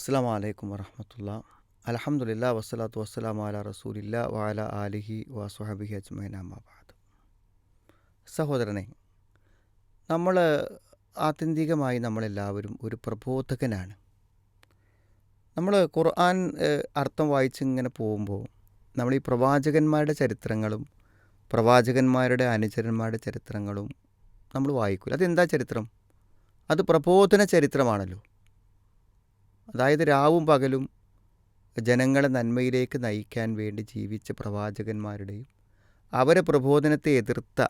അസ്സാം വലൈക്കും വറഹമത്തുള്ള. അലഹമുല്ല വസ്സലാത്തു വസ്സലാം അല റസൂലില്ല വാല ആലിഹി വാസുഹബിഹി അജ്മൈൻ അമ്മാബാദ് സഹോദരനെ നമ്മൾ ആത്യന്തികമായി നമ്മളെല്ലാവരും ഒരു പ്രബോധകനാണ്. നമ്മൾ ഖുർആൻ അർത്ഥം വായിച്ചിങ്ങനെ പോകുമ്പോൾ നമ്മൾ ഈ പ്രവാചകന്മാരുടെ ചരിത്രങ്ങളും പ്രവാചകന്മാരുടെ അനുചരന്മാരുടെ ചരിത്രങ്ങളും നമ്മൾ വായിക്കില്ല അതെന്താ ചരിത്രം? അത് പ്രബോധന ചരിത്രമാണല്ലോ. അതായത് രാവും പകലും ജനങ്ങളെ നന്മയിലേക്ക് നയിക്കാൻ വേണ്ടി ജീവിച്ച പ്രവാചകന്മാരുടെയും അവരെ പ്രബോധനത്തെ എതിർത്ത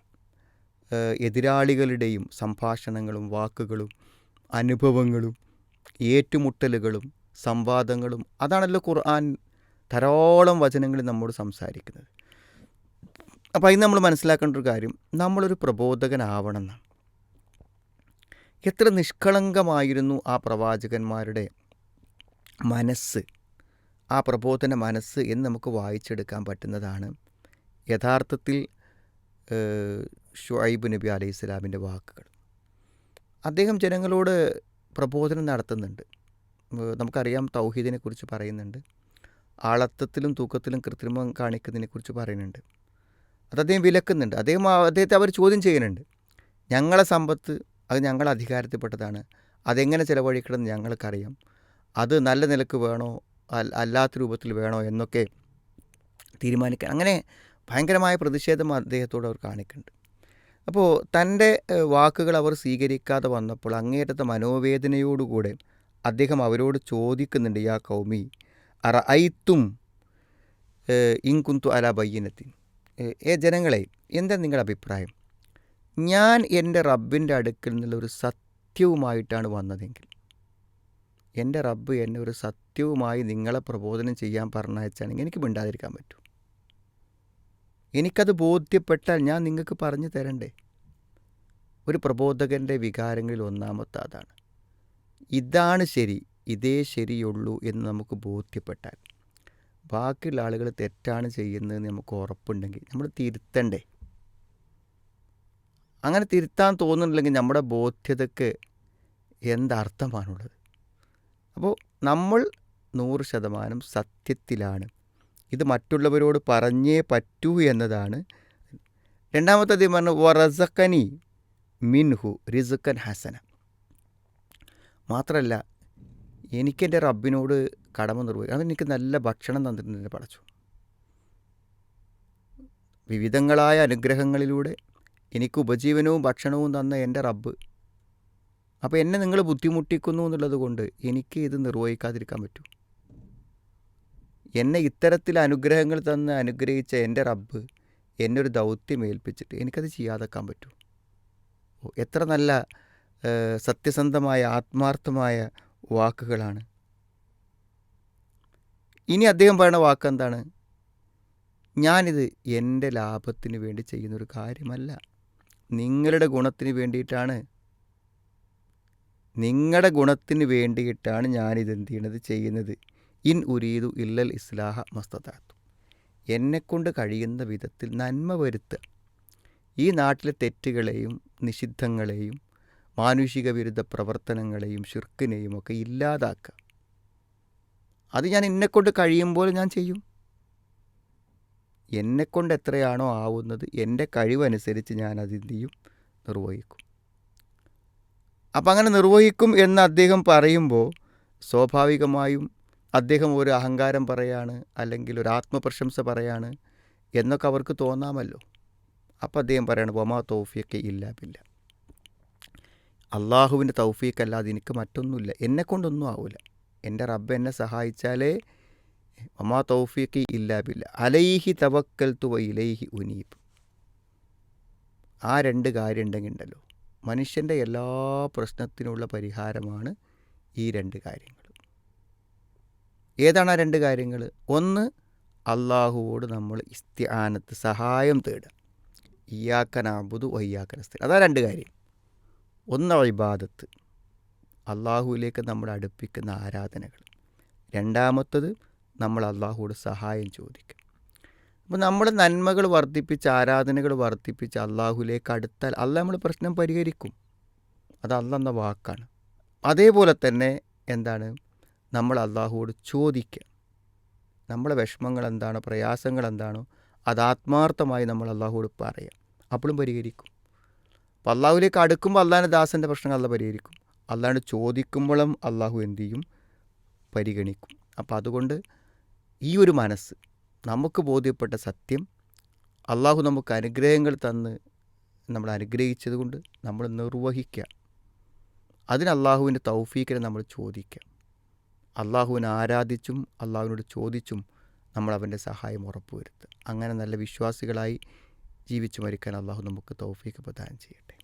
എതിരാളികളുടെയും സംഭാഷണങ്ങളും വാക്കുകളും അനുഭവങ്ങളും ഏറ്റുമുട്ടലുകളും സംവാദങ്ങളും അതാണല്ലോ ഖുർആൻ ധാരാളം വചനങ്ങളിൽ നമ്മോട് സംസാരിക്കുന്നത്. അപ്പോൾ അതിന് നമ്മൾ മനസ്സിലാക്കേണ്ട ഒരു കാര്യം നമ്മളൊരു പ്രബോധകനാവണം എന്നാണ്. എത്ര നിഷ്കളങ്കമായിരുന്നു ആ പ്രവാചകന്മാരുടെ മനസ്സ്. ആ പ്രബോധന മനസ്സ് എന്ന് നമുക്ക് വായിച്ചെടുക്കാൻ പറ്റുന്നതാണ്. യഥാർത്ഥത്തിൽ ഷുഹൈബ് നബി അലൈഹി സ്വലാമിന്റെ വാക്കുകൾ. അദ്ദേഹം ജനങ്ങളോട് പ്രബോധനം നടത്തുന്നുണ്ട്. നമുക്കറിയാം തൗഹീദിനെ കുറിച്ച് പറയുന്നുണ്ട്. ആളത്തത്തിലും തൂക്കത്തിലും കൃത്രിമം കാണിക്കുന്നതിനെ കുറിച്ച് പറയുന്നുണ്ട്. അത് അദ്ദേഹം വിലക്കുന്നുണ്ട്. അദ്ദേഹം അദ്ദേഹത്തെ അവർ ചോദ്യം ചെയ്യുന്നുണ്ട്. ഞങ്ങളെ സമ്പത്ത് അത് ഞങ്ങളെ അധികാരത്തിൽപ്പെട്ടതാണ്. അതെങ്ങനെ ചിലവഴിക്കണമെന്ന് ഞങ്ങൾക്കറിയാം. അത് നല്ല നിലയ്ക്ക് വേണോ? അല്ലാത്ത രൂപത്തിൽ വേണോ എന്നൊക്കെ തീരുമാനിക്കാൻ. അങ്ങനെ ഭയങ്കരമായ പ്രതിഷേധം അദ്ദേഹത്തോട് അവർ കാണിക്കുന്നുണ്ട്. അപ്പോൾ തന്റെ വാക്കുകൾ അവർ സ്വീകരിക്കാതെ വന്നപ്പോൾ അങ്ങേറ്റത്തെ മനോവേദനയോടുകൂടെ അദ്ദേഹം അവരോട് ചോദിക്കുന്നുണ്ട് യാ കൗമി അറ ഐത്തും ഇൻകുന്തു അല ബയ്യനത്തിൻ? ഏ ജനങ്ങളെ എന്താ നിങ്ങളുടെ അഭിപ്രായം? ഞാൻ എന്റെ റബ്ബിന്റെ അടുക്കൽ നിന്നുള്ളൊരു സത്യവുമായിട്ടാണ് വന്നതെങ്കിൽ എന്റെ റബ്ബ് എന്നെ ഒരു സത്യവുമായി നിങ്ങളെ പ്രബോധനം ചെയ്യാൻ പറഞ്ഞയച്ചാണെങ്കിൽ എനിക്ക് മിണ്ടാതിരിക്കാൻ പറ്റൂ. എനിക്കത് ബോധ്യപ്പെട്ടാൽ ഞാൻ നിങ്ങൾക്ക് പറഞ്ഞു തരണ്ടേ. ഒരു പ്രബോധകന്റെ വികാരങ്ങളിൽ ഒന്നാമത്തെ അതാണ്. ഇതാണ് ശരി ഇതേ ശരിയുള്ളൂ എന്ന് നമുക്ക് ബോധ്യപ്പെട്ടാൽ. ബാക്കിയുള്ള ആളുകൾ തെറ്റാണ് ചെയ്യുന്നതെന്ന് നമുക്ക് ഉറപ്പുണ്ടെങ്കിൽ നമ്മൾ തിരുത്തണ്ടേ. അങ്ങനെ തിരുത്താൻ തോന്നുന്നില്ലെങ്കിൽ നമ്മുടെ ബോധ്യതയ്ക്ക് എന്തർത്ഥമാണുള്ളത്? അപ്പോൾ നമ്മൾ നൂറ് ശതമാനം സത്യത്തിലാണ്. ഇത് മറ്റുള്ളവരോട് പറഞ്ഞേ പറ്റൂ എന്നതാണ്. രണ്ടാമത്തെ അദ്ദേഹം പറഞ്ഞു വറസക്കനി മിൻഹു റിസുക്കൻ ഹസന മാത്രമല്ല എനിക്കെന്റെ റബ്ബിനോട് കടമ നിർവഹിക്കും അതെനിക്ക് നല്ല ഭക്ഷണം തന്നിട്ടുണ്ട് പടച്ചു വിവിധങ്ങളായ അനുഗ്രഹങ്ങളിലൂടെ എനിക്ക് ഉപജീവനവും ഭക്ഷണവും തന്ന എന്റെ റബ്ബ് അപ്പോൾ എന്നെ നിങ്ങൾ ബുദ്ധിമുട്ടിക്കുന്നു എന്നുള്ളത് കൊണ്ട് എനിക്ക് ഇത് നിർവഹിക്കാതിരിക്കാൻ പറ്റൂ. എന്നെ ഇത്തരത്തിൽ അനുഗ്രഹങ്ങൾ തന്ന് അനുഗ്രഹിച്ച എന്റെ റബ്ബ് എന്നെ ഒരു ദൗത്യം ഏൽപ്പിച്ചിട്ട് എനിക്കത് ചെയ്യാതെക്കാൻ പറ്റൂ. എത്ര നല്ല സത്യസന്ധമായ ആത്മാർത്ഥമായ വാക്കുകളാണ്. ഇനി അദ്ദേഹം പറയുന്ന വാക്ക് എന്താണ്? ഞാനിത് എന്റെ ലാഭത്തിന് വേണ്ടി ചെയ്യുന്നൊരു കാര്യമല്ല. നിങ്ങളുടെ ഗുണത്തിന് വേണ്ടിയിട്ടാണ് നിങ്ങളുടെ ഗുണത്തിന് വേണ്ടിയിട്ടാണ് ഞാനിത് എന്ത് ചെയ്യുന്നത്. ഇൻ ഉരീതു ഇല്ലൽ ഇസ്ലാഹ മസ്തദാത്തു എന്നെക്കൊണ്ട് കഴിയുന്ന വിധത്തിൽ നന്മ വരുത്തുക ഈ നാട്ടിലെ തെറ്റുകളെയും നിഷിദ്ധങ്ങളെയും മാനുഷിക വിരുദ്ധ പ്രവർത്തനങ്ങളെയും ഷിർക്കിനെയും ഒക്കെ ഇല്ലാതാക്കുക അത് ഞാൻ എന്നെക്കൊണ്ട് കഴിയുമ്പോൾ ഞാൻ ചെയ്യും. എന്നെക്കൊണ്ട് എത്രയാണോ ആവുന്നത് എന്റെ കഴിവനുസരിച്ച് ഞാൻ അത് നിർവഹിക്കും. അപ്പം അങ്ങനെ നിർവഹിക്കും എന്ന് അദ്ദേഹം പറയുമ്പോൾ സ്വാഭാവികമായും അദ്ദേഹം ഒരു അഹങ്കാരം പറയാണ് അല്ലെങ്കിൽ ഒരു ആത്മപ്രശംസ പറയാണ് എന്നൊക്കെ അവർക്ക് തോന്നാമല്ലോ. അപ്പോൾ അദ്ദേഹം പറയാണ് വമാ തൗഫിയൊക്കെ ഇല്ല ബില്ല. അള്ളാഹുവിന്റെ തൗഫീഖല്ലാതെ എനിക്ക് മറ്റൊന്നുമില്ല. എന്നെ കൊണ്ടൊന്നും ആവില്ല എന്റെ റബ്ബ് എന്നെ സഹായിച്ചാലേ ഒമാ തൗഫീഖി ഇല്ല അലൈഹി തവക്കൽ തുവ ഇലൈഹി ഉനീബ്. ആ രണ്ട് കാര്യം ഉണ്ടെങ്കിൽ ഉണ്ടല്ലോ മനുഷ്യന്റെ എല്ലാ പ്രശ്നത്തിനുള്ള പരിഹാരമാണ് ഈ രണ്ട് കാര്യങ്ങൾ ഏതാണ് ആ രണ്ട് കാര്യങ്ങൾ? ഒന്ന് അള്ളാഹുവോട് നമ്മൾ ഇസ്തിആനത്ത് സഹായം തേടുക. ഇയാക്കനാബുദു വയ്യാക്കനസ്തി അതാ രണ്ട് കാര്യം. ഒന്ന് ഇബാദത്ത്. അള്ളാഹുവിലേക്ക് നമ്മൾ അടുപ്പിക്കുന്ന ആരാധനകൾ. രണ്ടാമത്തത് നമ്മൾ അള്ളാഹുവോട് സഹായം ചോദിക്കും അപ്പോൾ നമ്മൾ നന്മകൾ വർദ്ധിപ്പിച്ച് ആരാധനകൾ വർദ്ധിപ്പിച്ച് അള്ളാഹുലേക്ക് അടുത്താൽ അല്ല നമ്മൾ പ്രശ്നം പരിഹരിക്കും. അത് അല്ല എന്ന വാക്കാണ്. അതേപോലെ തന്നെ എന്താണ്? നമ്മൾ അള്ളാഹുവോട് ചോദിക്കുക നമ്മളെ വിഷമങ്ങൾ എന്താണ്? പ്രയാസങ്ങൾ എന്താണോ അത് ആത്മാർത്ഥമായി നമ്മൾ അള്ളാഹുവോട് പറയാം. അപ്പോഴും പരിഹരിക്കും. അപ്പോൾ അള്ളാഹുലേക്ക് അടുക്കുമ്പോൾ അള്ളാഹിന്റെ ദാസന്റെ പ്രശ്നങ്ങൾ അല്ല പരിഹരിക്കും. അല്ലാണ്ട് ചോദിക്കുമ്പോഴും അള്ളാഹു എന്തു ചെയ്യും? പരിഗണിക്കും. അപ്പോൾ അതുകൊണ്ട് ഈ ഒരു മനസ്സ് നമുക്ക് ബോധ്യപ്പെട്ട സത്യം അള്ളാഹു നമുക്ക് അനുഗ്രഹങ്ങൾ തന്ന് നമ്മൾ അനുഗ്രഹിച്ചത് കൊണ്ട് നമ്മൾ നിർവഹിക്കുക. അതിന് അള്ളാഹുവിന്റെ തൗഫീക്കിനെ നമ്മൾ ചോദിക്കുക. അള്ളാഹുവിനെ ആരാധിച്ചും അള്ളാഹുവിനോട് ചോദിച്ചും നമ്മൾ അവന്റെ സഹായം ഉറപ്പുവരുത്തുക. അങ്ങനെ നല്ല വിശ്വാസികളായി ജീവിച്ചു മരിക്കാൻ അള്ളാഹു നമുക്ക് തൗഫീക്ക് പ്രദാനം ചെയ്യട്ടെ.